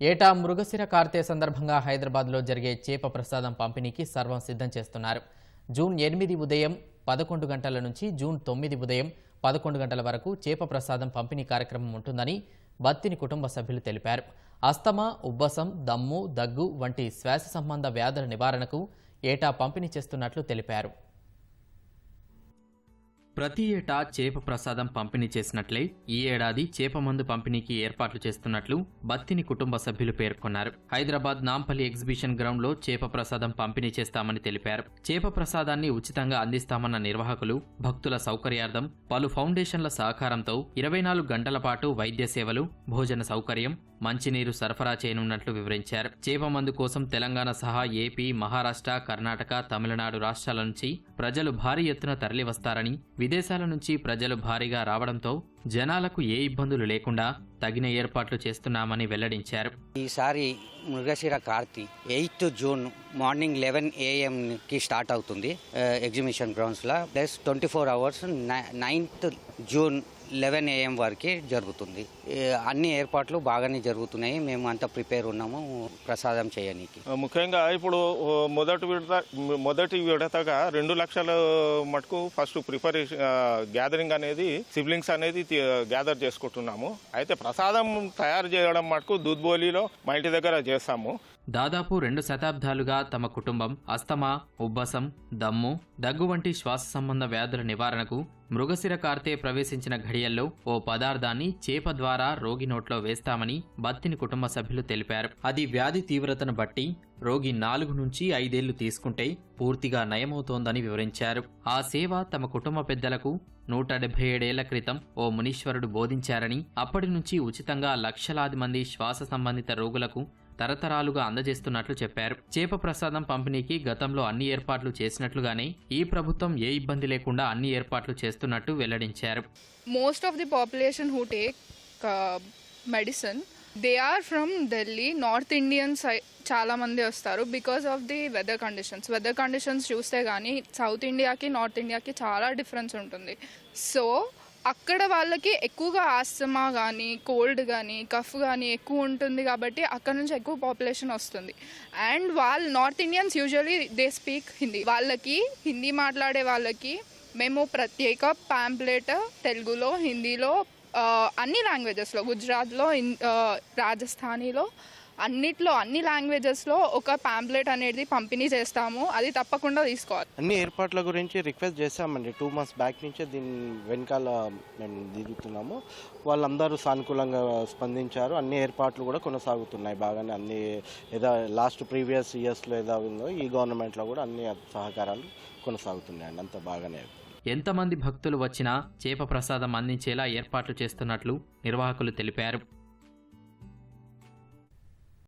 ఏటా మృగశిర కార్తె సందర్భంగా హైదరాబాద్లో జరిగే చేప ప్రసాదం పంపిణీకి సర్వం సిద్ధం చేస్తున్నారు. జూన్ ఎనిమిది ఉదయం పదకొండు గంటల నుంచి జూన్ తొమ్మిది ఉదయం పదకొండు గంటల వరకు చేప ప్రసాదం పంపిణీ కార్యక్రమం ఉంటుందని బత్తిని కుటుంబ సభ్యులు తెలిపారు. అస్తమా ఉబ్బసం దమ్ము దగ్గు వంటి శ్వాస సంబంధ వ్యాధుల నివారణకు ఏటా పంపిణీ చేస్తున్నట్లు తెలిపారు. ప్రతి ఏటా చేప ప్రసాదం పంపిణీ చేసినట్లే ఈ ఏడాది చేప మందు పంపిణీకి ఏర్పాట్లు చేస్తున్నట్లు బత్తిని కుటుంబ సభ్యులు పేర్కొన్నారు. హైదరాబాద్ నాంపల్లి ఎగ్జిబిషన్ గ్రౌండ్లో చేప ప్రసాదం పంపిణీ చేస్తామని తెలిపారు. చేప ప్రసాదాన్ని ఉచితంగా అందిస్తామన్న నిర్వాహకులు భక్తుల సౌకర్యార్థం పలు ఫౌండేషన్ల సహకారంతో ఇరవై నాలుగు గంటల పాటు వైద్య సేవలు భోజన సౌకర్యం మంచినీరు సరఫరా చేయనున్నట్లు వివరించారు. చేప మందు కోసం తెలంగాణ సహా ఏపీ మహారాష్ట్ర కర్ణాటక తమిళనాడు రాష్ట్రాల నుంచి ప్రజలు భారీ ఎత్తున తరలివస్తారని విదేశాల నుంచి ప్రజలు భారీగా రావడంతో జనాలకు ఏ ఇబ్బందులు లేకుండా తగిన ఏర్పాట్లు చేస్తున్నామని వెల్లడించారు. ఈసారి Mrigashira Karthi eighth June morning eleven ఏఎంకి start అవుతుంది ఎగ్జిబిషన్ గ్రౌండ్స్లో plus twenty four hours ninth June eleven AM వరకు జరుగుతుంది. అన్ని ఏర్పాట్లు బాగానే జరుగుతున్నాయి. మేము అంతా ప్రిపేర్ ఉన్నాము ప్రసాదం చేయనీకి. ముఖ్యంగా ఇప్పుడు మొదటి విడత మొదటి విడతగా రెండు లక్షల మటుకు ఫస్ట్ ప్రిపరేషన్ గ్యాదరింగ్ అనేది సిబ్లింగ్స్ అనేది గ్యాదర్ చేసుకుంటున్నాము. అయితే ప్రసాదం తయారు చేయడం మటుకు దూద్బోలిలో మా ఇంటి దగ్గర చేస్తాము. దాదాపు రెండు శతాబ్దాలుగా తమ కుటుంబం అస్తమా ఉబ్బసం దమ్ము దగ్గు వంటి శ్వాస సంబంధ వ్యాధుల నివారణకు మృగశిర కార్తె ప్రవేశించిన ఘడియల్లో ఓ పదార్థాన్ని చేప ద్వారా రోగి నోట్లో వేస్తామని బత్తిని కుటుంబ సభ్యులు తెలిపారు. అది వ్యాధి తీవ్రతను బట్టి రోగి నాలుగు నుంచి ఐదేళ్ళు తీసుకుంటే పూర్తిగా నయమవుతోందని వివరించారు. ఆ సేవ తమ కుటుంబ పెద్దలకు నూట డెబ్బై ఏడేళ్ళ క్రితం ఓ మునీశ్వరుడు బోధించారని అప్పటి నుంచి ఉచితంగా లక్షలాది మంది శ్వాస సంబంధిత రోగులకు తరతరాలుగా అందజేస్తున్నట్లు చెప్పారు. చేప ప్రసాదం పంపిణీకి గతంలో అన్ని ఏర్పాట్లు చేసినట్లుగానే ఈ ప్రభుత్వం ఏ ఇబ్బంది లేకుండా అన్ని ఏర్పాట్లు చేస్తున్నట్టు వెల్లడించారు. Most of the population who take medicine they are from Delhi north Indians చాలామంది చాలా మంది వస్తారు because of the weather conditions weather conditions చూస్తే కానీ సౌత్ ఇండియాకి నార్త్ ఇండియాకి చాలా డిఫరెన్స్ ఉంటుంది. సో అక్కడ వాళ్ళకి ఎక్కువగా ఆస్తమా కానీ కోల్డ్ కానీ కఫ్ కానీ ఎక్కువ ఉంటుంది కాబట్టి అక్కడ నుంచి ఎక్కువ పాపులేషన్ వస్తుంది. అండ్ వాళ్ళు north Indians usually they speak Hindi వాళ్ళకి హిందీ మాట్లాడే వాళ్ళకి మేము ప్రత్యేక ప్యాంప్లెట్ తెలుగులో హిందీలో అన్ని లాంగ్వేజెస్లో గుజరాత్లో ఇన్- రాజస్థానీలో అన్నిట్లో అన్ని లాంగ్వేజెస్లో ఒక ప్యాంప్లెట్ అనేది పంపిణీ చేస్తాము. అది తప్పకుండా తీసుకోవాలి. అన్ని ఏర్పాట్ల గురించి రిక్వెస్ట్ చేశామండి. టూ మంత్స్ బ్యాక్ నుంచే దీని వెనకాల మేము దిగుతున్నాము. వాళ్ళందరూ సానుకూలంగా స్పందించారు. అన్ని ఏర్పాట్లు కూడా కొనసాగుతున్నాయి బాగానే. అన్ని ఏదో లాస్ట్ ప్రీవియస్ ఇయర్స్లో ఏదో ఉందో ఈ గవర్నమెంట్లో కూడా అన్ని సహకారాలు కొనసాగుతున్నాయండి. అంత బాగానే ఎంతమంది భక్తులు వచ్చినా చేప ప్రసాదం అందించేలా ఏర్పాట్లు చేస్తున్నట్లు నిర్వాహకులు తెలిపారు.